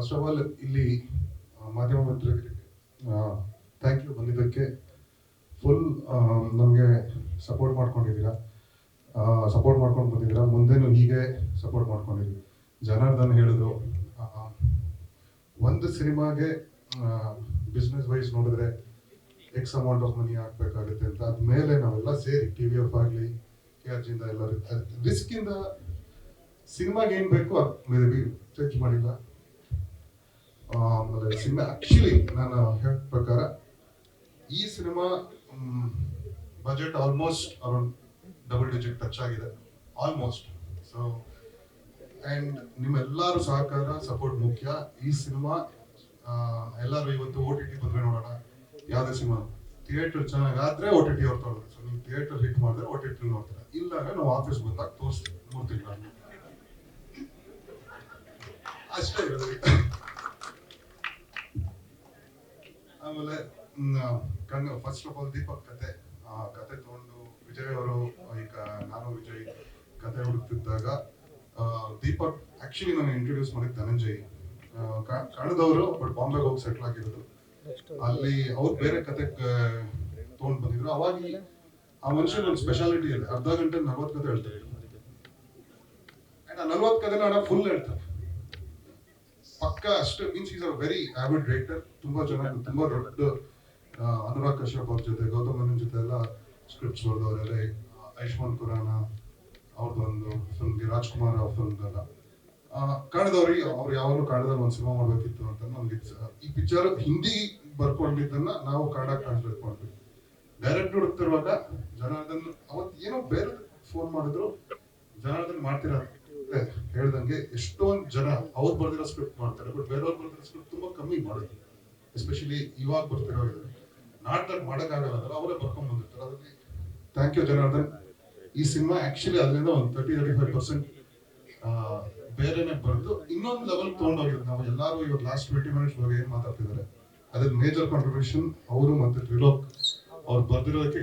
First of all ಇಲ್ಲಿ ಮಾಧ್ಯಮ ಮಿತ್ರರಿಗೆ ಥ್ಯಾಂಕ್ ಯು ಬಂದಿದ್ದಕ್ಕೆ ಫುಲ್ ನಮಗೆ ಸಪೋರ್ಟ್ ಮಾಡ್ಕೊಂಡಿದ್ದೀರಾ. ಸಪೋರ್ಟ್ ಮಾಡ್ಕೊಂಡು ಬಂದಿದ್ದೀರಾ. ಮುಂದೆನೂ ಹೀಗೆ ಸಪೋರ್ಟ್ ಮಾಡ್ಕೊಂಡಿರಿ ಜನಾರ್ದನ್ ಹೇಳಿದ್ರು ಒಂದು ಸಿನಿಮಾಗೆ ಬಿಸ್ನೆಸ್ ವೈಸ್ ನೋಡಿದ್ರೆ ಎಕ್ಸ್ ಅಮೌಂಟ್ ಆಫ್ ಮನಿ ಹಾಕ್ಬೇಕಾಗುತ್ತೆ ಅಂತ. ಅದ್ಮೇಲೆ ನಾವೆಲ್ಲ ಸೇರಿ ಟಿ ವಿ ಎಫ್ ಆಗಲಿ ಕೆ ಆರ್ ಜಿಂದ ಎಲ್ಲರೂ ರಿಸ್ಕ್ ಇಂದ ಸಿನಿಮಾಗೆ ಏನು ಬೇಕು ಅದು ಚರ್ಚ್ ಮಾಡಿಲ್ಲ. ಆ, ಆಮೇಲೆ ಸಿನಿಮಾ ಆಕ್ಚುಲಿ ನಾನು ಹೇಳ ಪ್ರಕಾರ ಈ cinema budget almost around double digit touch ಆಗಿದೆ. ಆಲ್ಮೋಸ್ಟ್ ಸೊ ಅಂಡ್ ನಿಮ್ಮೆಲ್ಲರೂ ಸಹಕಾರ ಸಪೋರ್ಟ್ ಮುಖ್ಯ. ಈ ಸಿನಿಮಾ ಎಲ್ಲರೂ ಇವತ್ತು ಓ ಟಿ ಟಿ ಬಂದ್ರೆ ನೋಡೋಣ. ಯಾವುದೇ ಸಿನಿಮಾ. ಥಿಯೇಟರ್ ಚೆನ್ನಾಗಾದ್ರೆ ಓ ಟಿ ಟಿ ಅವ್ರು ತೊಗೊಳ್ತಾರೆ. ಸೊ ನೀವು ಥಿಯೇಟರ್ ಹಿಟ್ ಮಾಡಿದ್ರೆ ಓ ಟಿ ಟಿ ನೋಡ್ತಾರೆ. ಇಲ್ಲ ಅಂದ್ರೆ ನಾವು ಆಫೀಸ್ ಬಂದಾಗ ತೋರಿಸ್ತೀವಿ ಮೂರು ಅಷ್ಟೇ ಇರೋದು. ಆಮೇಲೆ ಕಣ್ಣ ಫಸ್ಟ್ ಆಫ್ ಆಲ್ ದೀಪಕ್ ಕತೆ ಆ ಕತೆ ತಗೊಂಡು ವಿಜಯ್ ಅವರು ಈಗ ನಾನು ವಿಜಯ್ ಕತೆ ಹುಡುಕ್ತಿದ್ದಾಗ ದೀಪಕ್ ಆಕ್ಚುಲಿ ನಾನು ಇಂಟ್ರೊಡ್ಯೂಸ್ ಮಾಡಿದ್ ಧನಂಜಯ್. ಕಳೆದವರು ಬಟ್ ಬಾಂಬೆಗೆ ಹೋಗಿ ಸೆಟ್ಲ್ ಆಗಿರೋದು. ಅಲ್ಲಿ ಅವ್ರು ಬೇರೆ ಕತೆ ತಗೊಂಡ್ ಬಂದಿದ್ರು. ಅವಾಗ ಆ ಮನುಷ್ಯನ ಒಂದು ಸ್ಪೆಷಾಲಿಟಿ ಇದೆ. ಅರ್ಧ ಗಂಟೆ ನಲ್ವತ್ತು ಕತೆ ಹೇಳ್ತಾರೆ. ನಲ್ವತ್ತು ಕತೆ ನಾನು ಫುಲ್ ಹೇಳ್ತಾರೆ. ಪಕ್ಕ ಅಷ್ಟು means is a very avid writer ತುಂಬಾ ಚೆನ್ನಾಗಿ ತುಂಬಾ ದೊಡ್ಡ ಅನುರಾಗ್ ಕಶ್ಯಪ್ ಅವ್ರ ಜೊತೆ, ಗೌತಮ್ ಮನನ್ ಜೊತೆ ಎಲ್ಲ ಸ್ಕ್ರಿಪ್ಟ್ಸ್ ಬರೆದವರೆಲ್ಲ ಆಯುಷ್ಮಾನ್ ಖುರಾನ ಅವ್ರದ್ದು ಒಂದು ಫಿಲ್ಮ್ಗೆ ರಾಜ್ಕುಮಾರ್ ಅವ್ರ ಫಿಲ್ಮ್ಗೆಲ್ಲ ಕಾಣದವ್ರಿಗೆ ಅವ್ರು ಯಾವಾಗಲೂ ಕಾಣದಲ್ಲಿ ಒಂದು ಸಿನಿಮಾ ಮಾಡ್ಬೇಕಿತ್ತು ಅಂತ ನಮ್ಗೆ. ಈ ಪಿಕ್ಚರ್ ಹಿಂದಿ ಬರ್ಕೊಂಡಿದ್ದನ್ನ ನಾವು ಕನ್ನಡ ಟ್ರಾನ್ಸ್ಲೇಟ್ ಮಾಡ್ತೀವಿ. ಡೈರೆಕ್ಟ್ ಹುಡುಕ್ತಿರುವಾಗ ಜನಾರ್ದನ್ ಅವತ್ತು ಏನೋ ಬೇರೆ ಫೋನ್ ಮಾಡಿದ್ರು, ಜನಾರ್ದನ್ ಮಾಡ್ತೀರಾ ಅಂತ ಹೇಳ್ದಂಗೆ ಎಷ್ಟೊಂದು ಜನ ಅವ್ರು ಬರ್ದಿರೋ ಸ್ಕ್ರಿಪ್ಟ್ ಮಾಡ್ತಾರೆ ಬಟ್ ಬೇರೆಯವ್ರು ಬರ್ದಿರೋ ಸ್ಕ್ರಿಪ್ಟ್ ತುಂಬಾ ಕಮ್ಮಿ ಮಾಡೋದು. ಎಸ್ಪೆಷಲಿ ಇವಾಗ ಬರ್ತಿರೋ ನಾಟಕ ಮಾಡೋಕ್ಕಾಗಲ್ಲ ಅಂದ್ರೆ ಅವರೇ ಬರ್ಕೊಂಡು ಬಂದಿರ್ತಾರೆ. ಅದಕ್ಕೆ ಥ್ಯಾಂಕ್ ಯು ಜನಾರ್ದನ್. ಈ ಸಿನಿಮಾ ಆಕ್ಚುಲಿ ಅದರಿಂದ ಒಂದು ತರ್ಟಿ ತರ್ಟಿ ಫೈವ್ ಪರ್ಸೆಂಟ್ ಬೇರೆನೆ ಬರೆದು ಇನ್ನೊಂದು ಲೆವೆಲ್ ತೊಗೊಂಡೋಗಿದ್ರು ನಾವು ಎಲ್ಲರೂ ಇವತ್ತು ಲಾಸ್ಟ್ ಟ್ವೆಂಟಿ ಮಿನಿಟ್ಸ್ ಬಗ್ಗೆ ಏನು ಮಾತಾಡ್ತಿದ್ದಾರೆ ಅದಕ್ಕೆ ಮೇಜರ್ ಕಾಂಟ್ರಿಬ್ಯೂಷನ್ ಅವರು ಮತ್ತೆ ತ್ರಿಲೋಕ್ ಅವ್ರು ಬರ್ದಿರೋದಕ್ಕೆ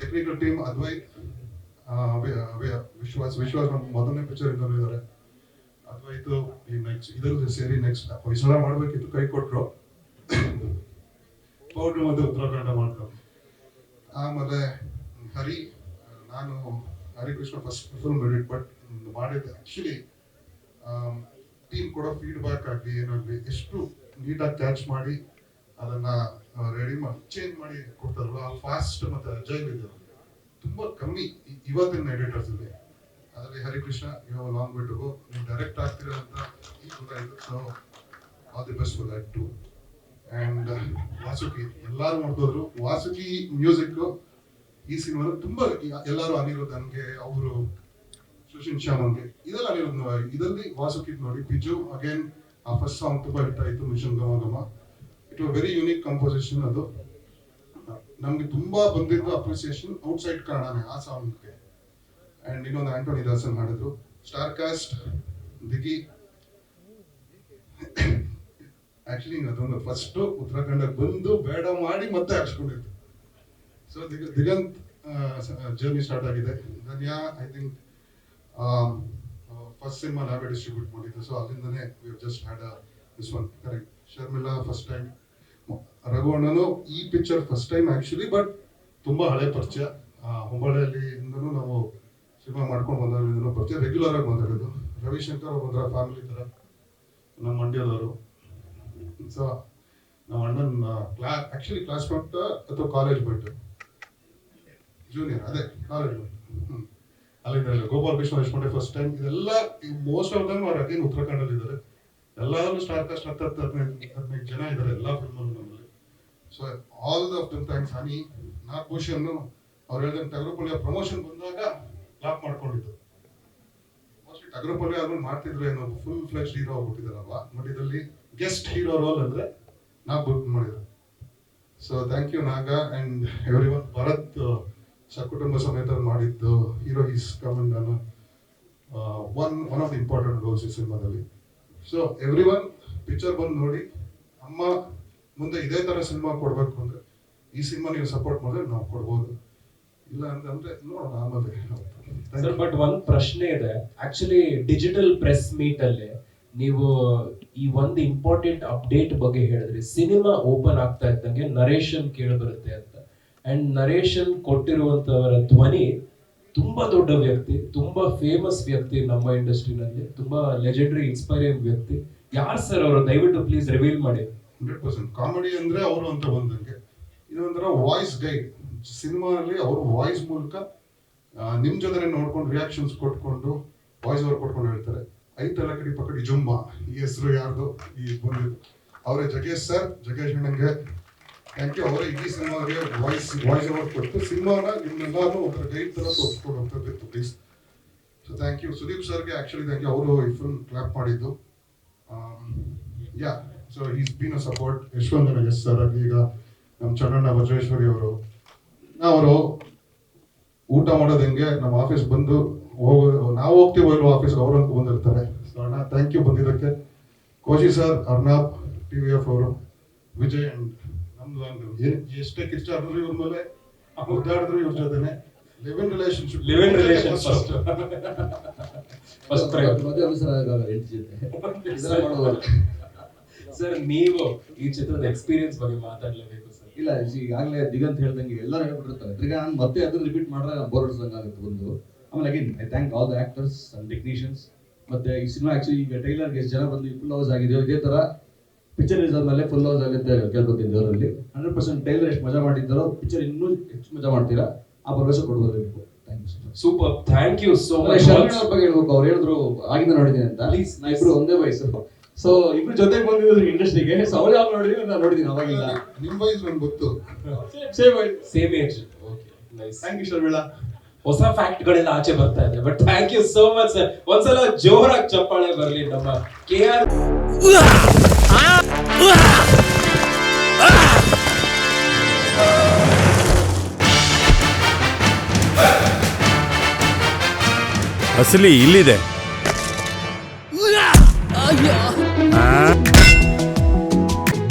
ಟೆಕ್ನಿಕಲ್ ಟೀಮ್ ಅದ್ವೈತ್ ವಿಶ್ವಾಸ್ ವಿಶ್ವಾಸ್ ನಮ್ಮ ಮೊದಲನೇ ಪಿಕ್ಚರ್ ಇಂದಲೂ ಇದ್ದಾರೆ. ಅದ್ವೈತು ಈ ನೆಕ್ಸ್ಟ್ ಇದರಲ್ಲಿ ಸೇರಿ ನೆಕ್ಸ್ಟ್ ಹೊಯ್ಸಳ ಮಾಡಬೇಕಿತ್ತು, ಕೈ ಕೊಟ್ರು. ಪೌಡ್ರು ಮತ್ತೆ ಉತ್ತರ ಕನ್ನಡ ಮಾಡ್ತಾರೆ ಆಮೇಲೆ ಹರಿ, ನಾನು Harikrishna first full edit but ಮಾಡಿದ್ದೆ. ಆ್ಯಕ್ಚುಲಿ ಟೀಮ್ ಕೊಡೋ ಫೀಡ್ಬ್ಯಾಕ್ ಆಗಲಿ ಏನಾಗಲಿ, ಎಷ್ಟು ನೀಟಾಗಿ ಕ್ಯಾಚ್ ಮಾಡಿ ಅದನ್ನ ರೆಡಿ ಮಾಡಿ ಚೇಂಜ್ ಮಾಡಿ ಕೊಡ್ತಾರಲ್ಲ ಫಾಸ್ಟ್ ಮತ್ತು ಅಜೈಲ್ ಇದೆ. ತುಂಬಾ ಕಮ್ಮಿ ಇವತ್ತಿನ ಎಡಿಟರ್ಸ್ ಅಲ್ಲಿ. ಅದರಲ್ಲಿ ಹರಿಕೃಷ್ಣ ಯು ಲಾಂಗ್ ಬಿಟ್ಟು ನೀವು ಡೈರೆಕ್ಟ್ ಆಗ್ತೀರಾ ಅಂತ ಈಗ ಗೊತ್ತಾಯ್ತು so all the best for to and Vasuki, ಎಲ್ಲಾರು ನೋಡ್ಬೋದು ವಾಸುಕಿ ಮ್ಯೂಸಿಕ್ ಈ ಸಿನಿಮಾ ತುಂಬಾ ಎಲ್ಲರೂ ಅನಿರುದ್ಧನ್ಗೆ ಅವರು ಸುಶೀನ್ ಶ್ಯಾಮನ್ಗೆ ಇದೆಲ್ಲ ಅನಿರುದ್ಧ ಇದರಲ್ಲಿ ವಾಸುಕಿ ನೋಡಿ ಬಿಜು ಅಗೇನ್ ಆ ಫಸ್ಟ್ ಸಾಂಗ್ ತುಂಬಾ ಹಿಟ್ ಆಯ್ತು ಮಿಷನ್ ಗಮ ಗಮ ಇಟ್ ವೆರಿ ಯುನಿಕ್ ಕಂಪೋಸಿಷನ್ ಅದು. ನಮಗೆ ತುಂಬಾ ಬಂದಿದ್ದು ಅಪ್ರಿಸಿಯೇಷನ್ ಔಟ್ಸೈಡ್ ಕನ್ನಡನೇ, ಆ ಸಾಂಗ್ಗೆ ಅಂಡ್ ಇನ್ನೊಂದು ಆಂಟೋನಿ ದಾಸನ್ ಮಾಡಿದ್ರು ಸ್ಟಾರ್ ಕಾಸ್ಟ್ ದಿಗಿ ಆಕ್ಚುಲಿ ಅದೊಂದು ಫಸ್ಟ್ ಉತ್ತರಾಖಂಡಕ್ಕೆ ಬಂದು ಬೇಡ ಮಾಡಿ ಮತ್ತೆ ಹಾಕ್ಸ್ಕೊಂಡಿದ್ದು. ಸೊ ದಿಗಂತ್ ಜರ್ನಿ ಸ್ಟಾರ್ಟ್ ಆಗಿದೆ. Dhanya I think first cinema ನಾವೇ ಡಿಸ್ಟ್ರಿಬ್ಯೂಟ್ ಮಾಡಿದ್ದು. ಸೊ ಅಲ್ಲಿಂದನೇ we just had this one correct Sharmila first time ರಘುವಣ್ಣನು ಈ picture first time actually but ತುಂಬ ಹಳೆ ಪರಿಚಯ. ಇಂದನೂ ನಾವು ಸಿನಿಮಾ ಮಾಡ್ಕೊಂಡು ಬಂದಿರೋದ್ರಿಂದ ಪರಿಚಯ. ರೆಗ್ಯುಲರ್ ಆಗಿ ಮಾತಾಡೋದು. ರವಿಶಂಕರ್ ಅವರ ಫ್ಯಾಮಿಲಿ ಥರ ನಮ್ಮ ಮಂಡ್ಯದವರು. ಸೊ ನಮ್ಮ ಅಣ್ಣನ ಕ್ಲಾ ಆ್ಯಕ್ಚುಲಿ ಕ್ಲಾಸ್ ಮೇಟ್ ಅಥವಾ ಕಾಲೇಜ್ ಬಿಟ್ಟು? ಜೂನಿಯರ್ ಅದೇ ಕಾಲೇಜ್ ಅಲ್ಲಿ ಅಲ್ಲಿಂದ ಗೋಪಾಲ್ ಕೃಷ್ಣ ದೇಶಪಾಂಡೆ ಫಸ್ಟ್ ಟೈಮ್ ಇದೆಲ್ಲ ಮೋಸ್ಟ್ ಆಫ್ ದಮ್ ಅವ್ರು ಅಗೇನ್ ಉತ್ತರಾಖಂಡಲ್ಲಿ ಇದ್ದಾರೆ. ಎಲ್ಲರೂ ಸ್ಟಾರ್ ಕಾಸ್ಟ್ ಹತ್ತು ಹದಿನೈದು ಹದಿನೈದು ಜನ ಇದ್ದಾರೆ ಎಲ್ಲ ಫಿಲ್ಮಲ್ಲೂ ನಮ್ಮಲ್ಲಿ. So all of them thanks honey Nagabhushan ಅವ್ರು ಹೇಳಿದಂಗೆ ಟಗರುಪಳ್ಳಿಯ ಪ್ರಮೋಷನ್ ಬಂದಾಗ ಲಾಕ್ ಮಾಡ್ಕೊಂಡಿದ್ದು. ಟಗರುಪಳ್ಳಿ ಆದ್ಮೇಲೆ ಮಾಡ್ತಿದ್ರು ಏನೋ ಫುಲ್ ಫ್ಲೆಶ್ ಹೀರೋ ಆಗ್ಬಿಟ್ಟಿದಾರಲ್ವಾ ಬಟ್ ಇದರಲ್ಲಿ ಗೆಸ್ಟ್ ಹೀರೋ ರೋಲ್ ಅಂದ್ರೆ ನಾ ಬುಕ್ ಮಾಡಿದ್ರು. So thank you Naga and everyone Bharath ಸಕುಟುಂಬ ಸಮೇತ ಮಾಡಿದ್ದು hero is an one one of the important roles ಈ ಸಿನಿಮಾದಲ್ಲಿ. ಸೊ ಎವ್ರಿ ಒನ್ ಪಿಕ್ಚರ್ ಬಂದು ನೋಡಿ, ಅಮ್ಮ ಮುಂದೆ ಇದೇ ತರ ಸಿನಿಮಾ ಕೊಡಬೇಕು ಅಂದರೆ ಈ ಸಿನಿಮಾ ನೀವು ಸಪೋರ್ಟ್ ಮಾಡಿದ್ರೆ ನಾವು ಕೊಡ್ಬೋದು. ಇಲ್ಲ ಅಂತಂದ್ರೆ ನೋಡೋಣ ಆಮೇಲೆ. ಸರ್ ಬಟ್ ಒಂದ್ ಪ್ರಶ್ನೆ ಇದೆ. ಆಕ್ಚುಲಿ ಡಿಜಿಟಲ್ ಪ್ರೆಸ್ ಮೀಟ್ ಅಲ್ಲಿ ನೀವು ಈ ಒಂದು ಇಂಪಾರ್ಟೆಂಟ್ ಅಪ್ಡೇಟ್ ಬಗ್ಗೆ ಹೇಳಿದ್ರಿ. ಸಿನಿಮಾ ಓಪನ್ ಆಗ್ತಾ ಇದ್ದಂಗೆ ನರೇಶನ್ ಕೇಳಿ ಬರುತ್ತೆ ಅಂತ. ಅಂಡ್ ನರೇಶನ್ ಕೊಟ್ಟಿರುವಂತವರ ಧ್ವನಿ ತುಂಬಾ ದೊಡ್ಡ ವ್ಯಕ್ತಿ, ತುಂಬಾ ಫೇಮಸ್ ವ್ಯಕ್ತಿ ನಮ್ಮ ಇಂಡಸ್ಟ್ರಿನಲ್ಲಿ, ತುಂಬಾ ಲೆಜೆಂಡರಿ ಇನ್ಸ್ಪೈರಿಂಗ್ ವ್ಯಕ್ತಿ. ಯಾರು ಸರ್ ಅವರು? ದಯವಿಟ್ಟು ಪ್ಲೀಸ್ ರಿವೀಲ್ ಮಾಡಿ. ಪರ್ಸೆಂಟ್ ಕಾಮಿಡಿ ಅಂದ್ರೆ ಅವರು ಅಂತ ಬಂದಂಗೆ. ಇದೊಂಥರ ವಾಯ್ಸ್ ಗೈಡ್ ಸಿನಿಮಾದಲ್ಲಿ ಅವ್ರ ವಾಯ್ಸ್ ಮೂಲಕ ಆ, ನಿಮ್ ಜೊತೆ ನೋಡ್ಕೊಂಡು ರಿಯಾಕ್ಷನ್ಸ್ ಕೊಟ್ಕೊಂಡು ವಾಯ್ಸ್ ಓವರ್ ಕೊಟ್ಕೊಂಡು ಹೇಳ್ತಾರೆ. ಐತಲ್ಲ ಕಡೆ ಪಕಡಿ ಜುಮ್ಮ. ಈ ಹೆಸರು ಯಾರ್ದು? ಈ ಬಂದಿದ್ದು ಅವರೇ ಜಗೇಶ್ ಸರ್ ಜಗೇಶ್ ಅಣ್ಣಂಗೆ ಥ್ಯಾಂಕ್ ಯು ಅವರೇ ಈ ಸಿನಿಮಾಗೆ ವಾಯ್ಸ್ ವಾಯ್ಸ್ ಓವರ್ ಕೊಟ್ಟು ಸಿನಿಮಾನ ನಿಮ್ಮೆಲ್ಲರೂ ಒಬ್ಬರ ಗೈಡ್ ತರ ತೋರಿಸ್ಕೊಂಡು please so thank you Sudeep ಸರ್ಗೆ ಆ್ಯಕ್ಚುಲಿ ಥ್ಯಾಂಕ್ ಯು ಅವರು ಈ ಫಿಲ್ಮ್ ಕ್ಲಾಪ್ ಮಾಡಿದ್ದು. Yeah so is been a support ಯಶವಂತನ yes sir ಈಗ ನಮ್ಮ ಚನ್ನಣ್ಣ ವಜ್ರೇಶ್ವರಿ ಅವರು. ಅವರು ಊಟ ಮಾಡೋದು ಹೆಂಗೆ? ನಮ್ಮ ಆಫೀಸ್ ಬಂದು ಹೋಗೋ ನಾವು ಹೋಗ್ತೀವೋ ಇಲ್ವೋ ಆಫೀಸ್ ಅವರು ಅಂತ ಬಂದಿರ್ತಾರೆ. ಸೊ ಅಣ್ಣ ಥ್ಯಾಂಕ್ ಯು ಬಂದಿದ್ದಕ್ಕೆ. Koshi sir Arnab T V F ಅವರು ವಿಜಯ್ ಅಂಡ್ ನಮ್ದು ಒಂದು ಕಿಷ್ಟ ಎಷ್ಟೇ ಆದ್ರೂ ಇವ್ರ ಮೇಲೆ ಮುದ್ದಾಡಿದ್ರು ಇವ್ರ ಜೊತೆನೆ. Living in relationship living relation relation first first ಮದುವೆ ಅವಸರ ಆಗಲ್ಲ ಹೆಂಡತಿ ಜೊತೆ. ಸರ್ ನೀವು ಈ ಚಿತ್ರದ ಎಕ್ಸ್ಪೀರಿಯನ್ಸ್ ಬಗ್ಗೆ ಮಾತಾಡ್ಲೇಬೇಕು. ಇಲ್ಲ ಈಗಾಗಲೇ ದಿಗಂತ ಹೇಳ್ದಂಗೆ ಎಲ್ಲರೂ ಹೇಳ್ಬಿಟ್ಟಿರ್ತಾರೆ. ತಿರ್ಗಾ ನಾನು ಮತ್ತೆ ಅದನ್ನ ರಿಪೀಟ್ ಮಾಡ್ರೆ ಬೋರ್ ಆಗುತ್ತೆ ಒಂದು ಆಮೇಲೆ again I thank all the actors and technicians ಮತ್ತೆ ಈ ಸಿನಿಮಾ ಆಕ್ಚುಲಿ ಈಗ ಟೈಲರ್ಗೆ ಎಷ್ಟು ಜನ ಬಂದು ಫುಲ್ ಹೌಸ್ ಆಗಿದೆಯೋ ಇದೇ ತರ ಪಿಕ್ಚರ್ ರಿಲೀಸ್ ಆದ್ಮೇಲೆ ಫುಲ್ ಹೌಸ್ ಆಗುತ್ತೆ ಕೇಳ್ಕೊತೀನಿ ಅವರಲ್ಲಿ ಹಂಡ್ರೆಡ್ ಪರ್ಸೆಂಟ್ ಟೈಲರ್ ಎಷ್ಟು ಮಜಾ ಮಾಡಿದ್ದಾರೋ ಪಿಕ್ಚರ್ ಇನ್ನೂ ಹೆಚ್ಚು ಮಜಾ ಮಾಡ್ತೀರಾ ಆ ಭರವಸೆ ಕೊಡ್ಬೋದು super thank you so much ಬಗ್ಗೆ ಹೇಳ್ಬೇಕು ಅವ್ರು ಹೇಳಿದ್ರು ಆಗಿಂದ ನೋಡಿದ್ದೀನಿ ಅಂತ. ಪ್ಲೀಸ್ ನಾ ಇಬ್ರು ಒಂದೇ ವಯಸ್ಸು. ಸೊ ಇಬ್ರು ಜೊತೆಗೆ ಬಂದಿದ್ರು ಇಂಡಸ್ಟ್ರಿಗೆ ಸೊ ಅವ್ರು ಯಾವ ನೋಡಿದ್ವಿ ನಾನು ನೋಡಿದ್ದೀನಿ ಅವಾಗಿಲ್ಲ. ನಿಮ್ಮ ವಯಸ್ಸು ಒಂದು ಗೊತ್ತು. Same same age okay nice thank you Sharmila ಹೊಸ ಫ್ಯಾಕ್ಟ್ ಗಳೆಲ್ಲ ಆಚೆ ಬರ್ತಾ ಇದೆ but thank you so much sir ಒಂದ್ಸಲ ಜೋರಾಗಿ ಚಪ್ಪಾಳೆ ಬರಲಿ ನಮ್ಮ ಕೆ ಆರ್. ಅಸಲಿ ಇಲ್ಲಿದೆ.